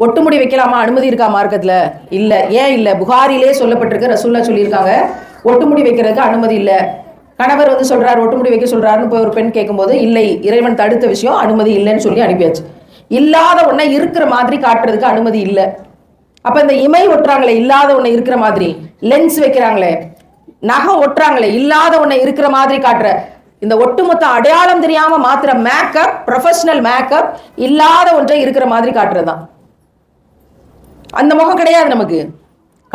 ஒட்டுமுடி வைக்கலாமா? அனுமதி இருக்கா மார்க்கத்துல? இல்ல. ஏன் இல்ல? புகாரிலே சொல்லப்பட்டிருக்க ரசூல்லா சொல்லியிருக்காங்க. ஒட்டுமுடி வைக்கிறதுக்கு அனுமதி இல்ல. கணவர் வந்து சொல்றாரு ஒட்டுமுடி வைக்க சொல்றாருன்னு போய் ஒரு பெண் கேட்கும்போது இல்லை இறைவன் தடுத்த விஷயம் அனுமதி இல்லைன்னு சொல்லி அனுப்பியாச்சு. இல்லாத ஒன்றை இருக்கிற மாதிரி காட்டுறதுக்கு அனுமதி இல்லை. அப்ப இந்த இமை ஒட்டுறாங்களே இல்லாத ஒண்ணு இருக்கிற மாதிரி. லென்ஸ் வைக்கிறாங்களே. நகை ஒட்டுறாங்களே இல்லாத ஒன்றை இருக்கிற மாதிரி காட்டுற. இந்த ஒட்டுமொத்த அடையாளம் தெரியாம மாத்திர மேக்கப் ப்ரொஃபஷனல் மேக்கப் இல்லாத ஒன்றை இருக்கிற மாதிரி காட்டுறதுதான். அந்த முகம் கிடையாது நமக்கு.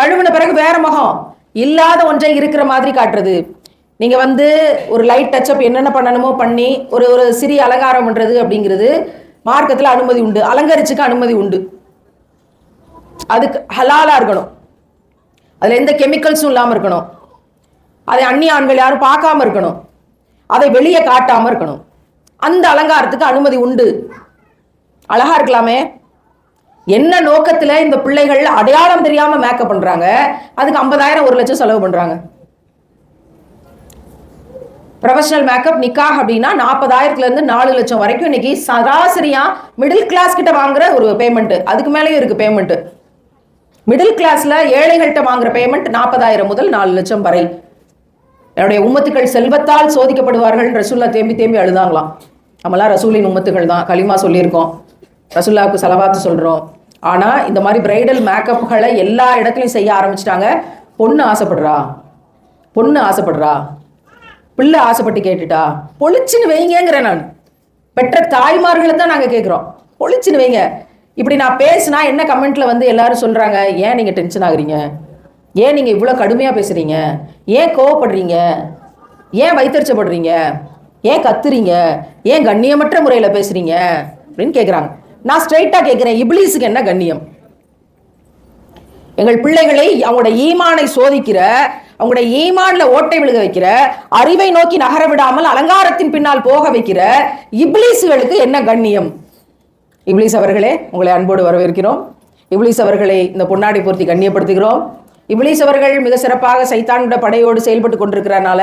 கழுவுன பிறகு வேற முகம். இல்லாத ஒன்றை இருக்கிற மாதிரி காட்டுறது. நீங்க வந்து ஒரு லைட் டச்சப் என்னென்ன பண்ணணுமோ பண்ணி ஒரு ஒரு சிறிய அலங்காரம் பண்றது அப்படிங்கிறது மார்க்கத்தில் அனுமதி உண்டு. அலங்கரிச்சுக்க அனுமதி உண்டு. அதுக்கு ஹலாலா இருக்கணும். அதுல எந்த கெமிக்கல்ஸும் இல்லாம இருக்கணும். அதை அந்நிய ஆண்கள் யாரும் பார்க்காம இருக்கணும். அதை வெளியே காட்டாம இருக்கணும். அந்த அலங்காரத்துக்கு அனுமதி உண்டு. அழகா இருக்கலாமே. என்ன நோக்கத்துல இந்த பிள்ளைகள் அடையாளம் தெரியாம மேக்கப் பண்றாங்க? அதுக்கு ஐம்பதாயிரம் ஒரு லட்சம் செலவு பண்றாங்க. ப்ரொஃபஷனல் மேக்கப் நிக்காக அப்படின்னா நாற்பதாயிரத்துல இருந்து நாலு லட்சம் வரைக்கும் இன்னைக்கு சராசரியா மிடில் கிளாஸ் கிட்ட வாங்குற ஒரு பேமெண்ட் அதுக்கு மேலேயும் இருக்கு பேமெண்ட் மிடில் கிளாஸ்ல ஏழைகள்கிட்ட வாங்குற பேமெண்ட் நாற்பதாயிரம் முதல் நாலு லட்சம் வரை. என்னுடைய உம்மத்துக்கள் செல்வத்தால் சோதிக்கப்படுவார்கள். ரசூல்லா தேம்பி தேம்பி அழுதாங்களாம். நம்மளாம் ரசூலின் உம்மத்துகள் தான் களிமா சொல்லியிருக்கோம். ரசுல்லாவுக்கு செலவாத்து சொல்கிறோம் ஆனால் இந்த மாதிரி பிரைடல் மேக்கப்புகளை எல்லா இடத்துலையும் செய்ய ஆரம்பிச்சிட்டாங்க. பொண்ணு ஆசைப்படுறா? பொண்ணு ஆசைப்படுறா? பிள்ளை ஆசைப்பட்டு கேட்டுட்டா? பொழிச்சுன்னு வைங்கிறேன் நான். பெற்ற தாய்மார்களை தான் நாங்கள் கேட்குறோம் பொழிச்சுன்னு வைங்க. இப்படி நான் பேசினா என்ன கமெண்ட்ல வந்து எல்லாரும் சொல்றாங்க? ஏன் நீங்க டென்ஷன் ஆகுறீங்க? ஏன் நீங்க இவ்வளோ கடுமையா பேசுறீங்க? ஏன் கோவப்படுறீங்க? ஏன் வைத்தறிச்சப்படுறீங்க? ஏன் கத்துறீங்க? ஏன் கண்ணியமற்ற முறையில் பேசுறீங்க? அப்படின்னு கேட்குறாங்க நான் ஸ்ட்ரைட்டாக கேட்குறேன் இப்ளீஸுக்கு என்ன கண்ணியம்? எங்கள் பிள்ளைகளை அவங்களோட ஈமானை சோதிக்கிற அவங்களுடைய ஈமான்ல ஓட்டை விழுக வைக்கிற அறிவை நோக்கி நகர விடாமல் அலங்காரத்தின் பின்னால் போக வைக்கிற இப்ளீஸுகளுக்கு என்ன கண்ணியம்? இப்லீஸ் அவர்களே உங்களை அன்போடு வரவேற்கிறோம். இப்லீஸ் அவர்களை இந்த பொன்னாடி பொருத்தி கண்ணியப்படுத்துகிறோம். இப்லீஸ் அவர்கள் மிக சிறப்பாக சைத்தானுடைய படையோடு செயல்பட்டு கொண்டிருக்கிறனால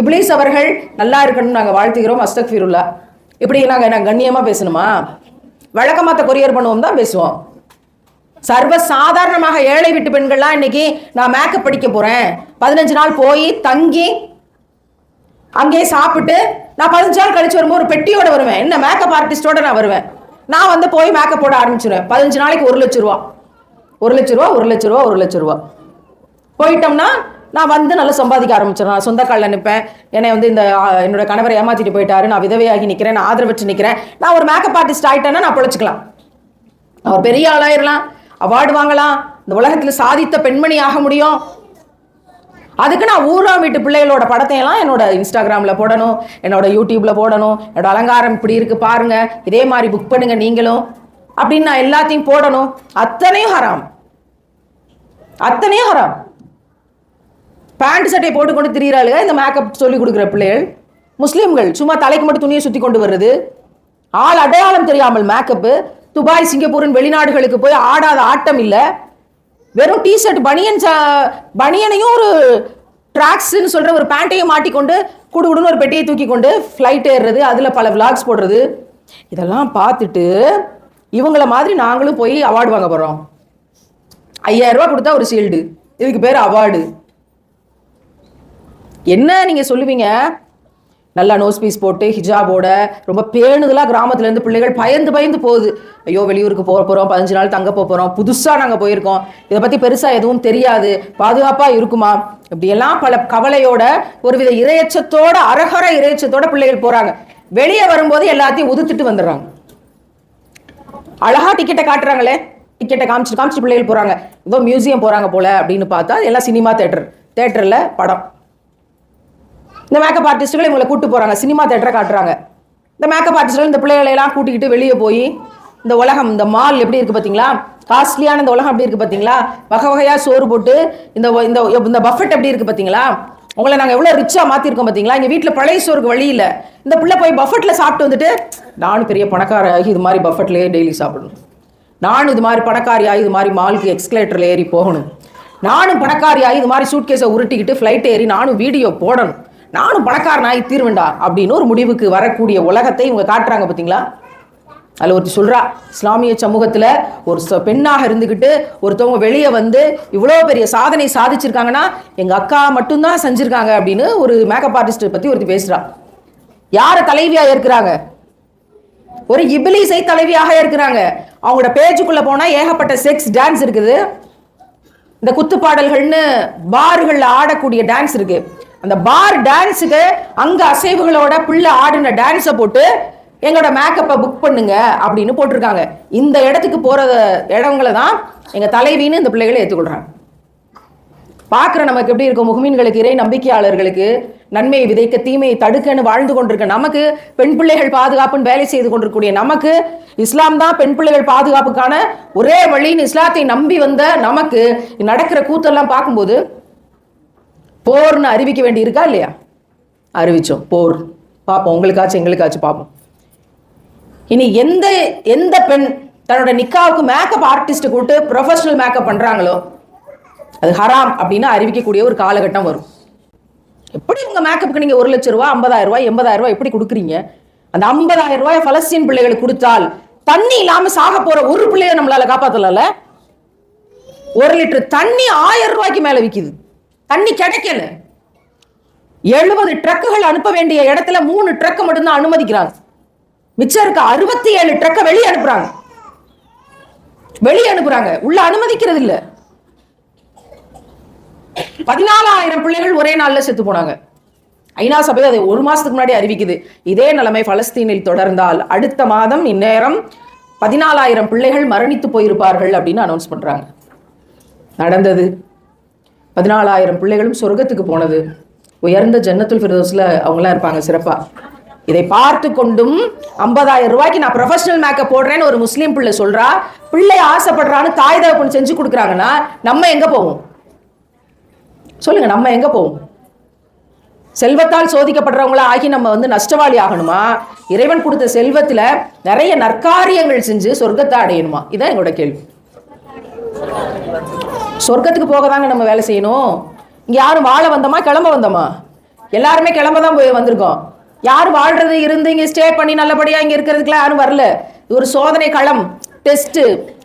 இப்லீஸ் அவர்கள் நல்லா இருக்கணும்னு நாங்கள் வாழ்த்துகிறோம் அஸ்தக்ஃபிருல்லா. இப்படி நாங்கள் நாங்கள் கண்ணியமாக பேசணுமா? வழக்கமாத்த கொரியர் பண்ணுவோம் தான் பேசுவோம். சர்வ சாதாரணமாக ஏழை வீட்டு பெண்கள்லாம் இன்னைக்கு நான் மேக்கப் படிக்க போறேன். பதினஞ்சு நாள் போய் தங்கி அங்கேயே சாப்பிட்டு நான் பதினஞ்சு நாள் கழிச்சு வரும்போது ஒரு பெட்டியோட வருவேன். என்ன மேக்கப் ஆர்டிஸ்டோட நான் வருவேன். நான் வந்து போய் மேக்கப் போட ஆரம்பிச்சிருவேன். பதினஞ்சு நாளைக்கு ஒரு லட்ச ரூபா. ஒரு லட்ச ரூபா ஒரு லட்ச ரூபா ஒரு லட்ச ரூபா. போயிட்டோம்னா நான் வந்து நல்லா சம்பாதிக்க ஆரம்பிச்சிடும் நான் சொந்த காலில் நிற்பேன் என்னை வந்து இந்த என்னோட கணவரை ஏமாற்றிட்டு போயிட்டாரு. நான் விதவையாகி நிற்கிறேன் நான் ஆதரவற்று நிற்கிறேன் நான் ஒரு மேக்கப் ஆர்டிஸ்ட் ஆகிட்டேன்னா நான் பிழைச்சிக்கலாம். அவர் பெரிய ஆளாயிரலாம் அவார்டு வாங்கலாம். இந்த உலகத்தில் சாதித்த பெண்மணி ஆக முடியும். அதுக்கு நான் ஊரா வீட்டு பிள்ளைகளோட படத்தையெல்லாம் என்னோட இன்ஸ்டாகிராமில் போடணும். என்னோட யூடியூப்ல போடணும். என்னோட அலங்காரம் இப்படி இருக்கு பாருங்க. இதே மாதிரி புக் பண்ணுங்க நீங்களும். அப்படின்னு நான் எல்லாத்தையும் போடணும். அத்தனையும் ஹராம். அத்தனையும் ஹராம். பேண்ட் சட்டையை போட்டுக்கொண்டு திரியிறாளுங்க இந்த மேக்கப் சொல்லி கொடுக்குற பிள்ளைகள். முஸ்லீம்கள் சும்மா தலைக்கு மட்டும் துணியை சுற்றி கொண்டு வர்றது. ஆள் அடையாளம் தெரியாமல் மேக்கப்பு துபாய் சிங்கப்பூரின் வெளிநாடுகளுக்கு போய் ஆடாத ஆட்டம் இல்லை. வெறும் டிஷர்ட் பனியன் பனியனையும் ஒரு ட்ராக்ஸ்ன்னு சொல்கிற ஒரு பேண்ட்டையும் மாட்டிக்கொண்டு குடுகுடுன்னு ஒரு பெட்டியை தூக்கி கொண்டு ஃப்ளைட் ஏறுறது அதில் பல விளாக்ஸ் போடுறது. இதெல்லாம் பார்த்துட்டு இவங்கள மாதிரி நாங்களும் போய் அவார்டு வாங்க போகிறோம் ஐயாயிரம் கொடுத்தா ஒரு ஷீல்டு இதுக்கு பேர் அவார்டு என்ன நீங்கள் சொல்லுவீங்க? நல்லா நோஸ் பீஸ் போட்டு ஹிஜாபோட ரொம்ப பேணுதலாக கிராமத்துலேருந்து பிள்ளைகள் பயந்து பயந்து போகுது. ஐயோ வெளியூருக்கு போக போகிறோம் பதினஞ்சு நாள் தங்க போக போகிறோம் புதுசாக நாங்கள் போயிருக்கோம். இதை பற்றி பெருசாக எதுவும் தெரியாது. பாதுகாப்பாக இருக்குமா? இப்படியெல்லாம் பல கவலையோட ஒருவித இரையச்சத்தோட அரகர இரையச்சத்தோட பிள்ளைகள் போகிறாங்க வெளியே வரும்போது எல்லாத்தையும் உதுத்துட்டு வந்துடுறாங்க. அழகாக டிக்கெட்டை காட்டுறாங்களே. டிக்கெட்டை காமிச்சு காமிச்சு பிள்ளைகள் போகிறாங்க இதோ மியூசியம் போகிறாங்க போல அப்படின்னு பார்த்தா எல்லாம் சினிமா தேட்டர் தேட்டரில் படம். இந்த மேக்கப் ஆர்டிஸ்ட்டுகள் இவங்களை கூட்டு போகிறாங்க சினிமா தேட்டரை காட்டுறாங்க. இந்த மேக்கப் ஆர்டிஸ்ட்கள் இந்த பிள்ளைகளையெல்லாம் கூட்டிக்கிட்டு வெளியே போய் இந்த உலகம் இந்த மால் எப்படி இருக்குது பார்த்தீங்களா? காஸ்ட்லியான இந்த உலகம் எப்படி இருக்குது பார்த்தீங்களா? வகை வகையாக சோறு போட்டு இந்த இந்த இந்த பஃபெட் எப்படி இருக்குது பார்த்தீங்களா? உங்களை நாங்கள் எவ்வளோ ரிச்சாக மாற்றிருக்கோம் பார்த்தீங்களா? இங்கே வீட்டில் பழைய சோறுக்கு வழி இல்லை. இந்த பிள்ளை போய் பஃபெட்டில் சாப்பிட்டு வந்துட்டு நானும் பெரிய பணக்காராகி இது மாதிரி பஃபெட்லேயே டெய்லி சாப்பிடணும். நானும் இது மாதிரி பணக்காரியாகி இது மாதிரி மாலுக்கு எக்ஸ்கலேட்டரில் ஏறி போகணும். நானும் பணக்காரியாகி இது மாதிரி சூட்கேஸை உருட்டிக்கிட்டு ஃப்ளைட் ஏறி நானும் வீடியோ போடணும். நானும் பணக்காரனாகி தீர்வேண்டா அப்படின்னு ஒரு முடிவுக்கு வரக்கூடிய உலகத்தை இவங்க காட்டுறாங்க பார்த்தீங்களா அதில் ஒருத்தி சொல்கிறா இஸ்லாமிய சமூகத்தில் ஒரு ச- பெண்ணாக இருந்துக்கிட்டு ஒருத்தவங்க வெளியே வந்து இவ்வளோ பெரிய சாதனை சாதிச்சிருக்காங்கன்னா எங்கள் அக்கா மட்டும்தான் செஞ்சுருக்காங்க அப்படின்னு ஒரு மேக்கப் ஆர்டிஸ்ட்டை பற்றி ஒருத்தி பேசுகிறா யாரை தலைவியாக இருக்கிறாங்க ஒரு இபிலிசை தலைவியாக இருக்கிறாங்க அவங்களோட பேஜுக்குள்ளே போனால் ஏகப்பட்ட செக்ஸ் டான்ஸ் இருக்குது. இந்த குத்து பாடல்கள்னு பார்கள்ல ஆடக்கூடிய டான்ஸ் இருக்குது அந்த பார் டான்ஸுக்கு அங்க அசைவுகளோட பிள்ளை ஆடின டான்ஸை போட்டு எங்களோட மேக்கப்பை புக் பண்ணுங்க அப்படின்னு போட்டிருக்காங்க. இந்த இடத்துக்கு போற இடங்களை தான் எங்க தலைவின்னு இந்த பிள்ளைகளை ஏற்றுக்கொள்றாங்க பார்க்குற நமக்கு எப்படி இருக்கும்? முகமீன்களுக்கு இறை நம்பிக்கையாளர்களுக்கு நன்மையை விதைக்க தீமையை தடுக்கன்னு வாழ்ந்து கொண்டிருக்க நமக்கு பெண் பிள்ளைகள் பாதுகாப்புன்னு வேலை செய்து கொண்டிருக்கக்கூடிய நமக்கு இஸ்லாம் தான் பெண் பிள்ளைகள் பாதுகாப்புக்கான ஒரே வழின்னு இஸ்லாத்தை நம்பி வந்த நமக்கு நடக்கிற கூத்தெல்லாம் பார்க்கும்போது போர்னு அறிவிக்க வேண்டி இருக்கா இல்லையா? அறிவிச்சோம். போர். பார்ப்போம். உங்களுக்காச்சும் எங்களுக்காச்சும் பார்ப்போம். இனி எந்த எந்த பெண் தன்னோட நிக்காவுக்கு மேக்கப் ஆர்டிஸ்ட் கூப்பிட்டு ப்ரொஃபஷனல் மேக்கப் பண்ணுறாங்களோ அது ஹராம் அப்படின்னு அறிவிக்கக்கூடிய ஒரு காலகட்டம் வரும். எப்படி உங்கள் மேக்கப்புக்கு நீங்கள் ஒரு லட்சம் ரூபாய் ஐம்பதாயிரம் ரூபாய் எண்பதாயிரம் ரூபாய் எப்படி கொடுக்குறீங்க? அந்த ஐம்பதாயிரம் ரூபாய் பலஸ்தீன் பிள்ளைகளுக்கு கொடுத்தால் தண்ணி இல்லாமல் சாக போகிற ஒரு பிள்ளைய நம்மளால காப்பாற்றல ஒரு லிட்டர் தண்ணி ஆயிரம் ரூபாய்க்கு மேலே விற்கிது தண்ணி கிடைக்கல. எழுபது ட்ரக்குகள் அனுப்ப வேண்டிய இடத்துல மூணு ட்ரக் மட்டும்தான் அனுமதிக்கிறாங்க. மிச்சம் இருக்க அறுபத்தி ஏழு ட்ரக்கை வெளியே அனுப்புறாங்க. வெளியே அனுப்புறாங்க. உள்ள அனுமதிக்கிறது இல்ல. பதினாலாயிரம் பிள்ளைகள் ஒரே நாள்ல செத்து போனாங்க. ஐநா சபை அதை ஒரு மாசத்துக்கு முன்னாடி அறிவிக்குது. இதே நிலைமை பலஸ்தீனில் தொடர்ந்தால் அடுத்த மாதம் இந்நேரம் பதினாலாயிரம் பிள்ளைகள் மரணித்து போயிருப்பார்கள் அப்படின்னு அனௌன்ஸ் பண்றாங்க. நடந்தது. பதினாலாயிரம் பிள்ளைகளும் சொர்க்கத்துக்கு போனது. உயர்ந்த ஜன்னத்துல் ஃபிரதோஸில் அவங்களாம் இருப்பாங்க சிறப்பா. இதை பார்த்து கொண்டும் ஐம்பதாயிரம் ரூபாய்க்கு நான் ப்ரொஃபஷனல் மேக்கப் போடுறேன்னு ஒரு முஸ்லீம் பிள்ளை சொல்றா. பிள்ளை ஆசைப்படுறான்னு தாய் தகப்பன் செஞ்சு கொடுக்குறாங்கன்னா நம்ம எங்க போவோம்? சொல்லுங்க நம்ம எங்க போவோம்? செல்வத்தால் சோதிக்கப்படுறவங்களா ஆகி நம்ம வந்து நஷ்டவாளி ஆகணுமா? இறைவன் கொடுத்த செல்வத்தில் நிறைய நற்காரியங்கள் செஞ்சு சொர்க்கத்தை அடையணுமா? இதான் எங்களோட கேள்வி. சொர்க்கத்துக்கு போக தாங்க நம்ம வேலை செய்யணும். இங்கே யாரும் வாழ வந்தோமா கிளம்ப வந்தோமா? எல்லாருமே கிளம்ப தான் போய் வந்திருக்கோம். யார் வாழ்றது இருந்து இங்கே ஸ்டே பண்ணி நல்லபடியாக இங்கே இருக்கிறதுக்குலாம் யாரும் வரல. இது ஒரு சோதனை களம் டெஸ்ட்டு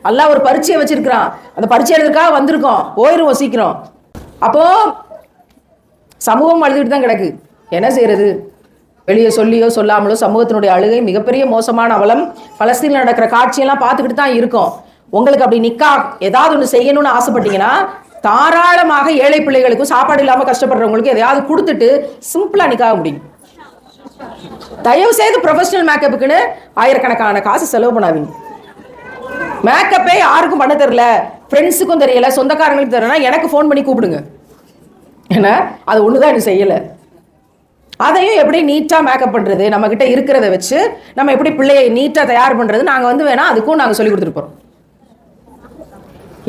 எல்லாம் ஒரு பரீட்சையை வச்சிருக்கிறான். அந்த பரீட்சை எழுதுக்காக வந்திருக்கோம். போயிடுவோம் சீக்கிரம். அப்போ சமூகம் அழுதுட்டு தான் கிடக்கு. என்ன செய்யறது? வெளியே சொல்லியோ சொல்லாமலோ சமூகத்தினுடைய அழுகை மிகப்பெரிய மோசமான அவலம். பலஸ்தீனில் நடக்கிற காட்சியெல்லாம் பார்த்துக்கிட்டு தான் இருக்கோம். உங்களுக்கு அப்படி நிக்கா ஏதாவது ஒன்று செய்யணும்னு ஆசைப்பட்டீங்கன்னா தாராளமாக ஏழை பிள்ளைகளுக்கும் சாப்பாடு இல்லாமல் கஷ்டப்படுறவங்களுக்கு எதையாவது கொடுத்துட்டு சிம்பிளாக நிக்காக முடியும். தயவு செய்து ப்ரொஃபஷனல் மேக்கப்புக்குன்னு ஆயிரக்கணக்கான காசு செலவு பண்ணாதீங்க. மேக்கப்பே யாருக்கும் பண்ண தெரியல ஃப்ரெண்ட்ஸுக்கும் தெரியல சொந்தக்காரங்களுக்கும் தெரியலனா எனக்கு ஃபோன் பண்ணி கூப்பிடுங்க. ஏன்னா அது ஒன்று தான் எனக்கு செய்யலை. அதையும் எப்படி நீட்டாக மேக்கப் பண்ணுறது நம்மக்கிட்ட இருக்கிறத வச்சு நம்ம எப்படி பிள்ளையை நீட்டாக தயார் பண்ணுறது நாங்கள் வந்து வேணால் அதுக்கும் நாங்கள் சொல்லி கொடுத்துட்டு போகிறோம்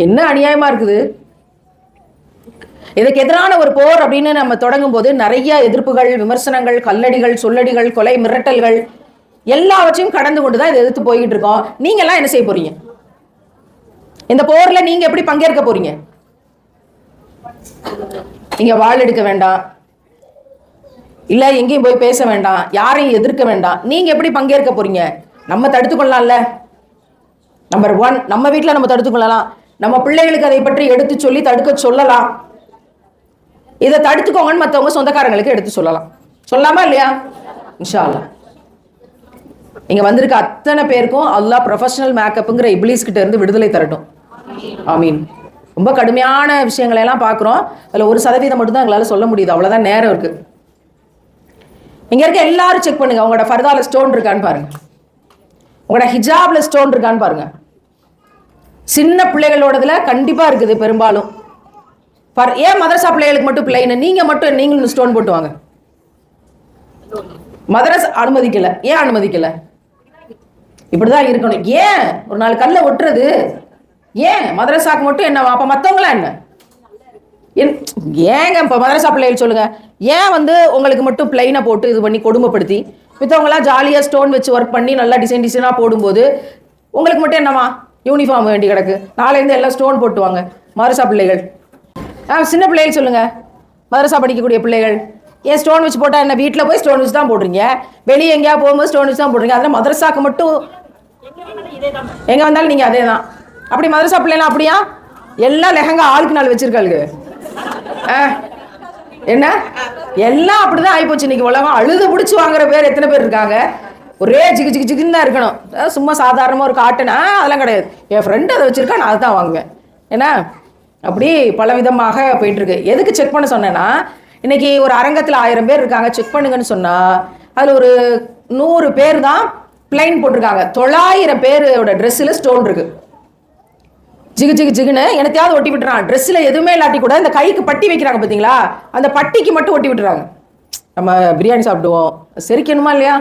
என்ன அநியாயமாக இருக்குது? இதுக்கு எதிரான ஒரு போர் அப்படின்னு நம்ம தொடங்கும் போது நிறைய எதிர்ப்புகள் விமர்சனங்கள் கல்லடிகள் சொல்லடிகள் கொலை மிரட்டல்கள் எல்லாவற்றையும் கடந்து கொண்டு தான் இதை எதிர்த்து போய்கிட்டு இருக்கோம். நீங்க எல்லாம் என்ன செய்ய போறீங்க? இந்த போர்ல நீங்க எப்படி பங்கேற்க போறீங்க? நீங்க வாள் எடுக்க வேண்டாம். இல்ல எங்கேயும் போய் பேச வேண்டாம். யாரையும் எதிர்க்க வேண்டாம். நீங்க எப்படி பங்கேற்க போறீங்க? நம்ம தடுத்துக்கொள்ளலாம்ல. நம்பர் ஒன் நம்ம வீட்டில் நம்ம தடுத்துக்கொள்ளலாம். நம்ம பிள்ளைகளுக்கு அதை பற்றி எடுத்து சொல்லி தடுக்க சொல்லலாம். இதை தடுத்துக்கோங்கன்னு மற்றவங்க சொந்தக்காரங்களுக்கு எடுத்து சொல்லலாம். சொல்லாமா இல்லையா? இன்ஷா அல்லாஹ் இங்க வந்திருக்க அத்தனை பேருக்கும் அல்லா ப்ரொஃபஷனல் மேக்கப்புங்கிற இப்ளீஸ் கிட்ட இருந்து விடுதலை தரட்டும். ஆமீன். ரொம்ப கடுமையான விஷயங்களை எல்லாம் பார்க்குறோம் அதில் ஒரு சதவீதம் மட்டும் தான் எங்களால் சொல்ல முடியுது. அவ்வளோதான் நேரம் இருக்கு. இங்க இருக்க எல்லாரும் செக் பண்ணுங்க. உங்களோட ஃபர்தாவில் ஸ்டோன் இருக்கான்னு பாருங்க. உங்களோட ஹிஜாப்ல ஸ்டோன் இருக்கான்னு பாருங்க. சின்ன பிள்ளைகளோடதுல கண்டிப்பாக இருக்குது பெரும்பாலும். பர் ஏன் மதரசா பிள்ளைகளுக்கு மட்டும் பிள்ளைன்னு நீங்கள் மட்டும் நீங்களும் ஸ்டோன் போட்டு வாங்க மதரஸ் அனுமதிக்கல. ஏன் அனுமதிக்கல? இப்படிதான் இருக்கணும். ஏன்? ஒரு நாலு கல்ல ஒட்டுறது. ஏன்? மதரசாக்கு மட்டும் என்ன? அப்ப மத்தவங்களா என்ன? என்- ஏங்க இப்போ மதரசா பிள்ளைகள் சொல்லுங்க. ஏன் வந்து உங்களுக்கு மட்டும் பிளைனை போட்டு இது பண்ணி கொடுமைப்படுத்தி? மித்தவங்களாம் ஜாலியாக ஸ்டோன் வச்சு ஒர்க் பண்ணி நல்லா டிசைன் டிசைனாக போடும்போது உங்களுக்கு மட்டும் என்னவா யூனிஃபார்ம் வேண்டி கிடக்கு. நாளையிலேருந்து எல்லாம் ஸ்டோன் போட்டுவாங்க. மதரசா பிள்ளைகள். ஆ சின்ன பிள்ளைகள் சொல்லுங்கள் மதரசா படிக்கக்கூடிய பிள்ளைகள். ஏன் ஸ்டோன் வச்சு போட்டால் என்ன? வீட்டில் போய் ஸ்டோன் வச்சு தான் போடுறீங்க? வெளியே எங்கேயா போகும்போது ஸ்டோன் வச்சு தான் போடுறீங்க. அதில் மதரசாக்கு மட்டும் எங்கே வந்தாலும் நீங்கள் அதே தான் அப்படி மதரசா பிள்ளைலாம் அப்படியா? எல்லாம் லெஹங்கா ஆளுக்கு நாள் வச்சுருக்காளுக்கு. ஆ, என்ன? எல்லாம் அப்படிதான் ஆகிப்போச்சு இன்னைக்கு உலகம் அழுது பிடிச்சி வாங்குற பேர் எத்தனை பேர் இருக்காங்க? ஒரே ஜிகு ஜிகு ஜிகுன்னு தான் இருக்கணும். அதாவது சும்மா சாதாரணமாக ஒரு காட்டுனா அதெல்லாம் கிடையாது. என் ஃப்ரெண்டு அதை வச்சுருக்கா நான் அதை தான் வாங்குவேன். என்ன அப்படி பல விதமாக எதுக்கு செக் பண்ண சொன்னேன்னா இன்னைக்கு ஒரு அரங்கத்தில் ஆயிரம் பேர் இருக்காங்க செக் பண்ணுங்கன்னு சொன்னால் அதில் ஒரு நூறு பேர் தான் பிளைன் போட்டிருக்காங்க. தொள்ளாயிரம் பேரோட ட்ரெஸ்ஸில் ஸ்டோன் இருக்கு. ஜிகு ஜிகு ஜிகுன்னு எனத்தையாவது ஒட்டி விட்டுறான். ட்ரெஸ்ஸில் எதுவுமே இல்லாட்டி கூட இந்த கைக்கு பட்டி வைக்கிறாங்க பார்த்தீங்களா அந்த பட்டிக்கு மட்டும் ஒட்டி விட்டுறாங்க. நம்ம பிரியாணி சாப்பிடுவோம். செரிக்கணுமா இல்லையா?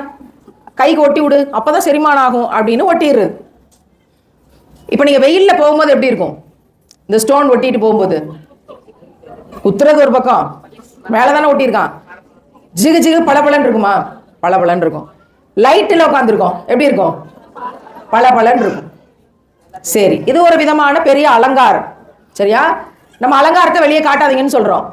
கைக்கு ஒட்டி விடு அப்போதான் செரிமானம் ஆகும் அப்படின்னு ஒட்டிடுறது இப்போ நீங்கள் வெயிலில் போகும்போது எப்படி இருக்கும்? இந்த ஸ்டோன் ஒட்டிட்டு போகும்போது. குத்துறது ஒரு பக்கம். மேலே தானே ஒட்டியிருக்கான். ஜிகு ஜிகு பளபளன்னு இருக்குமா? பளபளன்னு இருக்கும். லைட்டில் உட்காந்துருக்கோம் எப்படி இருக்கும்? பளபளன்னு இருக்கும். சரி இது ஒரு விதமான பெரிய அலங்காரம். சரியா? நம்ம அலங்காரத்தை வெளியே காட்டாதீங்கன்னு சொல்கிறோம்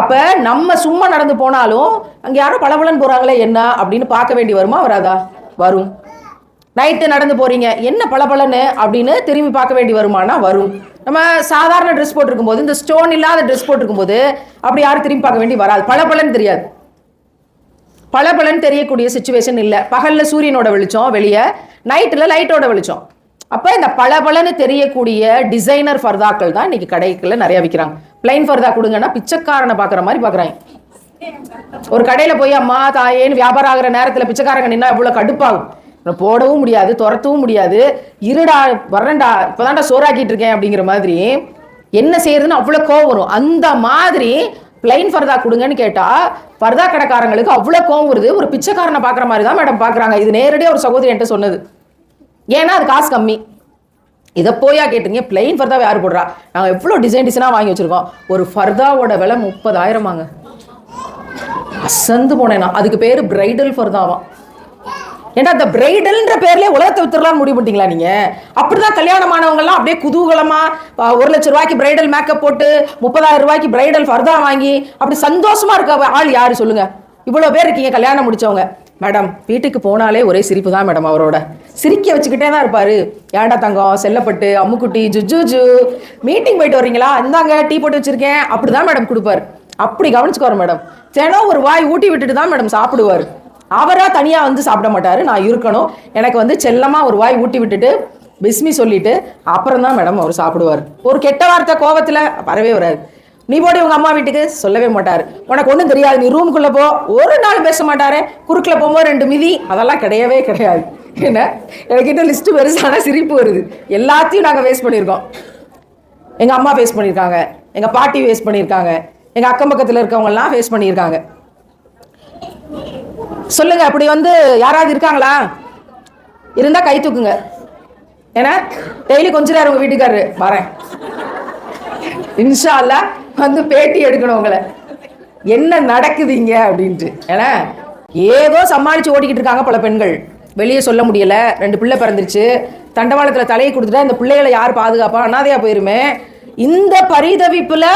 அப்போ நம்ம சும்மா நடந்து போனாலும் அங்கே யாரோ பளபளன்னு போகிறாங்களே என்ன அப்படின்னு பார்க்க வேண்டி வருமா வராதா? வரும். நைட்டு நடந்து போகிறீங்க என்ன பளபளன்னு அப்படின்னு திரும்பி பார்க்க வேண்டி வருமானா வரும். நம்ம சாதாரண ட்ரெஸ் போட்டிருக்கும் போது இந்த ஸ்டோன் இல்லாத ட்ரெஸ் போட்டிருக்கும் போது அப்படி யாரும் திரும்பி பார்க்க வேண்டி வராது. பளபளன்னு தெரியாது. பளபளன்னு தெரியக்கூடிய சுச்சுவேஷன் இல்லை. பகலில் சூரியனோட வெளிச்சம் வெளியே நைட்டில் லைட்டோட வெளிச்சம். அப்போ இந்த பளபளன்னு தெரியக்கூடிய டிசைனர் ஃபர்தாக்கள் தான் இன்னைக்கு கடைகளில் நிறையா விற்கிறாங்க பிளைன் ஃபர்தா கொடுங்கன்னா பிச்சைக்காரனை பார்க்குற மாதிரி பார்க்குறாங்க. ஒரு கடையில் போய் அம்மா தாயேன்னு வியாபாரம் ஆகிற நேரத்தில் பிச்சைக்காரங்க நின்னா இவ்வளோ கடுப்பாகும். போடவும் முடியாது துரத்தவும் முடியாது. இருடா வரண்டா இப்போதான்டா சோறாக்கிட்டு இருக்கேன் அப்படிங்கிற மாதிரி என்ன செய்யறதுன்னு அவ்வளோ கோவம் வரும். அந்த மாதிரி பிளைன் ஃபர்தா கொடுங்கன்னு கேட்டால் ஃபர்தா கடைக்காரங்களுக்கு அவ்வளோ கோவம் வருது. ஒரு பிச்சைக்காரனை பார்க்குற மாதிரி தான் மேடம் பார்க்குறாங்க. இது நேரடியாக ஒரு சகோதரி என்கிட்ட சொன்னது. ஏன்னா அது காசு கம்மி. இதை போயா கேட்டீங்க? பிளைன் ஃபர்தாவை யார் போடுறா? நாங்கள் எவ்வளோ டிசைன் டிசைனாக வாங்கி வச்சுருக்கோம். ஒரு ஃபர்தாவோட விலை முப்பதாயிரமாங்க. அசந்து போனேன். அதுக்கு பேர் பிரைடல் ஃபர்தாவா ஏன்னா அந்த பிரைடல்ன்ற பேர்லேயே உலகத்தை வித்துடலாம் முடிவு பண்ணிட்டீங்களா நீங்கள் அப்படி தான் கல்யாணமானவங்கலாம் அப்படியே குதூகலமாக ஒரு லட்சம் ரூபாய்க்கு பிரைடல் மேக்கப் போட்டு முப்பதாயிரம் ரூபாய்க்கு பிரைடல் ஃபர்தா வாங்கி அப்படி சந்தோஷமாக இருக்க ஆள் யார் சொல்லுங்கள் இவ்வளோ பேர் இருக்கீங்க கல்யாணம் முடிச்சவங்க. மேடம் வீட்டுக்கு போனாலே ஒரே சிரிப்பு தான் மேடம் அவரோட. சிரிக்க வச்சுக்கிட்டே தான் இருப்பாரு. ஏன்டா தங்கம் செல்லப்பட்டு அம்முக்குட்டி ஜுஜுஜு. மீட்டிங் போயிட்டு வர்றீங்களா? இந்தாங்க டீ போட்டு வச்சிருக்கேன். அப்படிதான் மேடம் கொடுப்பாரு. அப்படி கவனிச்சுக்கோரு மேடம். தினம் ஒரு வாய் ஊட்டி விட்டுட்டு தான் மேடம் சாப்பிடுவாரு. அவராக தனியாக வந்து சாப்பிட மாட்டார். நான் இருக்கணும். எனக்கு வந்து செல்லமாக ஒரு வாய் ஊட்டி விட்டுட்டு பிஸ்மி சொல்லிட்டு அப்புறம் தான் மேடம் அவர் சாப்பிடுவார். ஒரு கெட்ட வார்த்தை கோவத்தில் வரவே வராது. நீ போடி உங்க அம்மா வீட்டுக்கு? சொல்லவே மாட்டார். உனக்கு ஒன்றும் தெரியாது. நீ ரூமுக்குள்ள போ. ஒரு நாள் பேச மாட்டாரு. குறுக்கில் போகும்போது ரெண்டு மிதி. அதெல்லாம் கிடையவே கிடையாது. என்ன? எனக்கிட்ட லிஸ்ட் பெருசான சிரிப்பு வருது. எல்லாத்தையும் நாங்கள் வேஸ்ட் பண்ணியிருக்கோம். எங்க அம்மா ஃபேஸ் பண்ணியிருக்காங்க. எங்க பாட்டி ஃபேஸ் பண்ணியிருக்காங்க. எங்க அக்கம் பக்கத்தில் இருக்கவங்க வேஸ்ட் ஃபேஸ் பண்ணியிருக்காங்க. சொல்லுங்க அப்படி வந்து யாராவது இருக்காங்களா? இருந்தா கை தூக்குங்க. ஏன்னா டெய்லி கொஞ்ச நேரம் உங்க வீட்டுக்காரரு. வரேன். இன்ஷா அல்லா வந்து பேட்டி எடுக்கணும் உங்களை. என்ன நடக்குதுங்க அப்படின்ட்டு. ஏன்னா ஏதோ சமாளித்து ஓடிக்கிட்டு இருக்காங்க பல பெண்கள். வெளியே சொல்ல முடியலை. ரெண்டு பிள்ளை பிறந்துருச்சு. தண்டவாளத்தில் தலையை கொடுத்துட்டா இந்த பிள்ளைகளை யார் பாதுகாப்பா? அனாதையா போயிருமே. இந்த பரிதவிப்புல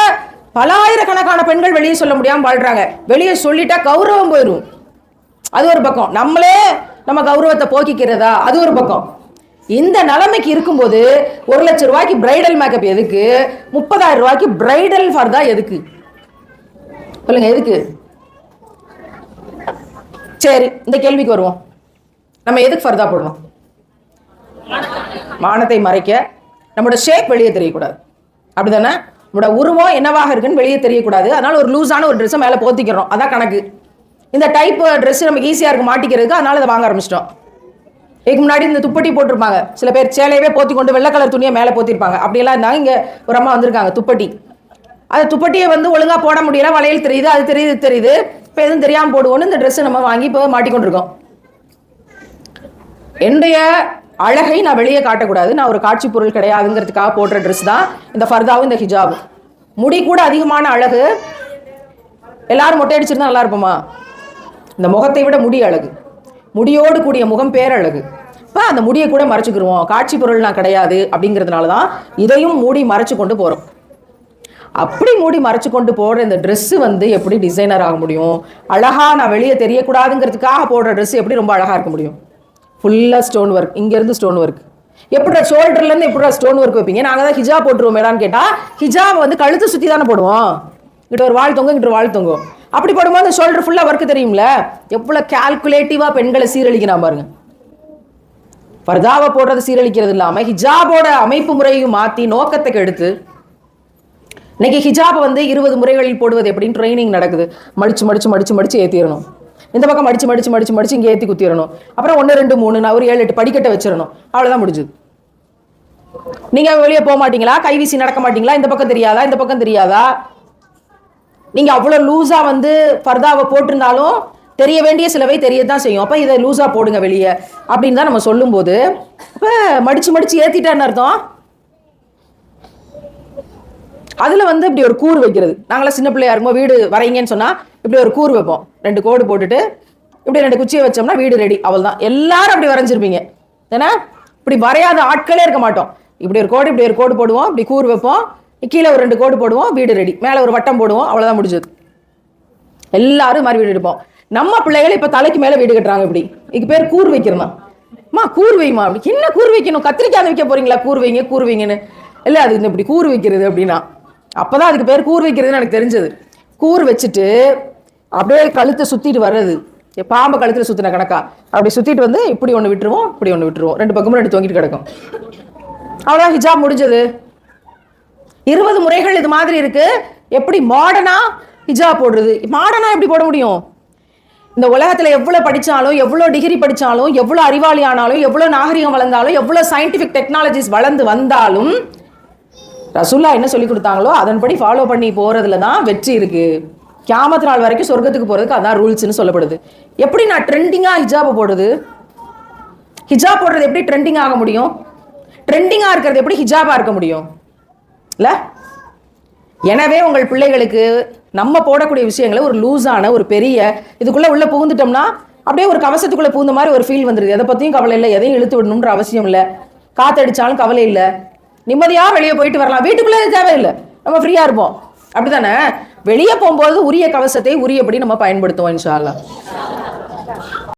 பலாயிரக்கணக்கான பெண்கள் வெளியே சொல்ல முடியாமல் வாழ்கிறாங்க வெளியே சொல்லிட்டா கௌரவம் போயிடும் அது ஒரு பக்கம். நம்மளே நம்ம கௌரவத்தை போக்கிக்கிறதா? அது ஒரு பக்கம். இந்த நிலைமைக்கு இருக்கும்போது ஒரு லட்ச ரூபாய்க்கு பிரைடல் மேக்கப் எதுக்கு? முப்பதாயிரம் ரூபாய்க்கு பிரைடல் ஃபர்தா எதுக்கு? சொல்லுங்க எதுக்கு? சரி இந்த கேள்விக்கு வருவோம். நம்ம எதுக்கு ஃபர்தா போடணும்? வானத்தை மறைக்க நம்மளோட ஷேப் வெளியே தெரியக்கூடாது. அப்படிதானே? நம்மளோட உருவம் என்னவாக இருக்குன்னு வெளியே தெரியக்கூடாது. அதனால ஒரு லூஸான ஒரு ட்ரெஸ்ஸை மேலே போத்திக்கிறோம். அதான் கணக்கு. இந்த டைப் ட்ரெஸ் நமக்கு ஈஸியாக இருக்கு மாட்டிக்கிறதுக்கு அதனால அதை வாங்க ஆரம்பிச்சிட்டோம். இதுக்கு முன்னாடி இந்த துப்பட்டி போட்டிருப்பாங்க. சில பேர் சேலையவே போத்தி கொண்டு வெள்ளை கலர் துணியை மேலே போத்திருப்பாங்க. அப்படியெல்லாம் இருந்தாங்க. இங்கே ஒரு அம்மா வந்திருக்காங்க துப்பட்டி. அந்த துப்பட்டியை வந்து ஒழுங்காக போட முடியல. வளையல் தெரியுது அது தெரியுது தெரியுது. இப்போ எதுவும் தெரியாமல் போடுவோன்னு இந்த ட்ரெஸ்ஸை நம்ம வாங்கி இப்போ மாட்டிக்கொண்டிருக்கோம். என்னுடைய அழகை நான் வெளியே காட்டக்கூடாது. நான் ஒரு காட்சி பொருள் கிடையாதுங்கிறதுக்காக போடுற ட்ரெஸ் தான் இந்த ஃபர்தாவும் இந்த ஹிஜாபும். முடி கூட அதிகமான அழகு. எல்லாரும் மொட்டை அடிச்சிருந்தா நல்லா இருப்போமா? இந்த முகத்தை விட முடி அழகு. முடியோடு கூடிய முகம் பேரழகு. இப்போ அந்த முடியை கூட மறைச்சிக்கிருவோம். காட்சி பொருள் நான் கிடையாது அப்படிங்கிறதுனால தான் இதையும் மூடி மறைச்சு கொண்டு போகிறோம் அப்படி மூடி மறைச்சு கொண்டு போடுற இந்த ட்ரெஸ்ஸு வந்து எப்படி டிசைனர் ஆக முடியும்? அழகாக நான் வெளியே தெரியக்கூடாதுங்கிறதுக்காக போடுற ட்ரெஸ் எப்படி ரொம்ப அழகாக இருக்க முடியும்? ஃபுல்லாக ஸ்டோன் ஒர்க் இங்கேருந்து ஸ்டோன் ஒர்க் எப்படிடா ஷோல்டர்லேருந்து எப்படிடா ஸ்டோன் ஒர்க் வைப்பீங்க? நாங்கள் தான் ஹிஜாப் போட்டுருவோம் மேடான்னு கேட்டால் ஹிஜாவை வந்து கழுத்து சுற்றி தானே போடுவோம். இங்கிட்ட ஒரு வாழ் தொங்கும் இங்கிட்ட ஒரு வாழ் தொங்கும். அப்படி போடும்போது அந்த ஷோல்டர் ஃபுல்லாக ஒர்க் தெரியும்ல? எவ்வளோ கால்குலேட்டிவாக பெண்களை சீரழிக்கிறான் பாருங்கள் பர்தாவை போடுறது சீரழிக்கிறது இல்லாமல் ஹிஜாபோட அமைப்பு முறையும் மாற்றி நோக்கத்தை கெடுத்து இன்னைக்கு ஹிஜாப் வந்து இருபது முறைகளில் போடுவது எப்படின்னு ட்ரைனிங் நடக்குது. மடிச்சு மடிச்சு மடிச்சு மடிச்சு ஏற்றிடணும் இந்த பக்கம் மடிச்சு மடிச்சு மடிச்சு மடிச்சு இங்கே ஏற்றி குத்திடணும் அப்புறம் ஒன்று ரெண்டு மூணு நான் ஒரு ஏழு எட்டு படிக்கட்டை வச்சிடணும் அவ்வளோதான் முடிஞ்சுது. நீங்க வெளியே போக மாட்டீங்களா? கைவீசி நடக்க மாட்டீங்களா? இந்த பக்கம் தெரியாதா? இந்த பக்கம் தெரியாதா? நீங்க அவ்வளோ லூஸா வந்து ஃபர்தாவை போட்டிருந்தாலும் தெரிய வேண்டிய சிலவை தெரியத்தான் செய்யும். அப்போ இதை லூஸாக போடுங்க வெளியே. அப்படின்னு தான் நம்ம சொல்லும்போது இப்போ மடிச்சு மடிச்சு ஏற்றிட்டான்னு அர்த்தம்? அதில் வந்து இப்படி ஒரு கூர் வைக்கிறது. நாங்களாம் சின்ன பிள்ளையா இருக்கும்போது வீடு வரைங்கன்னு சொன்னால் இப்படி ஒரு கூறு வைப்போம். ரெண்டு கோடு போட்டுட்டு இப்படி ரெண்டு குச்சியை வச்சோம்னா வீடு ரெடி அவள் தான் எல்லாரும் அப்படி வரைஞ்சிருப்பீங்க. ஏன்னா இப்படி வரையாத ஆட்களே இருக்க மாட்டோம். இப்படி ஒரு கோடு இப்படி ஒரு கோடு போடுவோம். இப்படி கூர் வைப்போம். கீழே ஒரு ரெண்டு கோடு போடுவோம். வீடு ரெடி மேலே ஒரு வட்டம் போடுவோம். அவ்வளோதான் முடிஞ்சது. எல்லாரும் மாதிரி வீடு எடுப்போம். நம்ம பிள்ளைகள் இப்போ தலைக்கு மேலே வீடு கட்டுறாங்க இப்படி. இதுக்கு பேர் கூர் வைக்கிறமா அம்மா கூர் வைமா அப்படி. என்ன கூர் வைக்கணும்? கத்திரிக்காய் வைக்க போறீங்களா? கூர் வைங்க கூர் வைங்கன்னு. இல்லை அது இப்படி கூர் வைக்கிறது அப்படின்னா. அப்பதான் அதுக்கு பேர் கூர் வைக்கிறதுன்னு எனக்கு தெரிஞ்சது. கூர் வச்சுட்டு அப்படியே கழுத்தை சுத்திட்டு வர்றது. பாம்பை கழுத்துல சுத்தின கணக்கா? அப்படி சுத்திட்டு வந்து இப்படி ஒன்று விட்டுருவோம் இப்படி ஒன்று விட்டுருவோம். ரெண்டு பக்கமும் ரெண்டு தொங்கிட்டு கிடக்கும். அவ்வளோதான் ஹிஜாப் முடிஞ்சது. இருபது முறைகள் இது மாதிரி இருக்கு. எப்படி மாடனாக ஹிஜாப் போடுறது? மாடனாக எப்படி போட முடியும்? இந்த உலகத்துல எவ்வளவு படிச்சாலும் எவ்வளவு டிகிரி படிச்சாலும் எவ்வளவு அறிவாளி ஆனாலும் எவ்வளவு நாகரிகம் வளர்ந்தாலும் எவ்வளவு சயின்டிபிக் டெக்னாலஜிஸ் வளர்ந்து வந்தாலும் ரசுல்லா என்ன சொல்லி கொடுத்தாங்களோ அதன்படி ஃபாலோ பண்ணி போறதுல தான் வெற்றி இருக்கு. கியாமத்து நாள் வரைக்கும் சொர்க்கத்துக்கு போறதுக்கு அதான் ரூல்ஸ்னு சொல்லப்படுது. எப்படி நான் ட்ரெண்டிங்கா ஹிஜாப் போடுறது? ஹிஜாப் போடுறது எப்படி ட்ரெண்டிங் ஆக முடியும்? ட்ரெண்டிங்காக இருக்கிறது எப்படி ஹிஜாபாக இருக்க முடியும்? இல்லை? எனவே உங்கள் பிள்ளைகளுக்கு நம்ம போடக்கூடிய விஷயங்களை ஒரு லூஸான ஒரு பெரிய இதுக்குள்ளே உள்ளே புகுந்துட்டோம்னா அப்படியே ஒரு கவசத்துக்குள்ளே புகுந்த மாதிரி ஒரு ஃபீல் வந்துருது. எதை பத்தியும் கவலை இல்லை. எதையும் இழுத்து விடணுன்ற அவசியம் இல்லை. காத்தடிச்சாலும் கவலை இல்லை. நிம்மதியாக வெளியே போயிட்டு வரலாம். வீட்டுக்குள்ளே தேவையில்லை. நம்ம ஃப்ரீயா இருப்போம். அப்படி தானே வெளியே போகும்போது உரிய கவசத்தை உரியபடி நம்ம பயன்படுத்துவோம் இன்ஷால்லாம்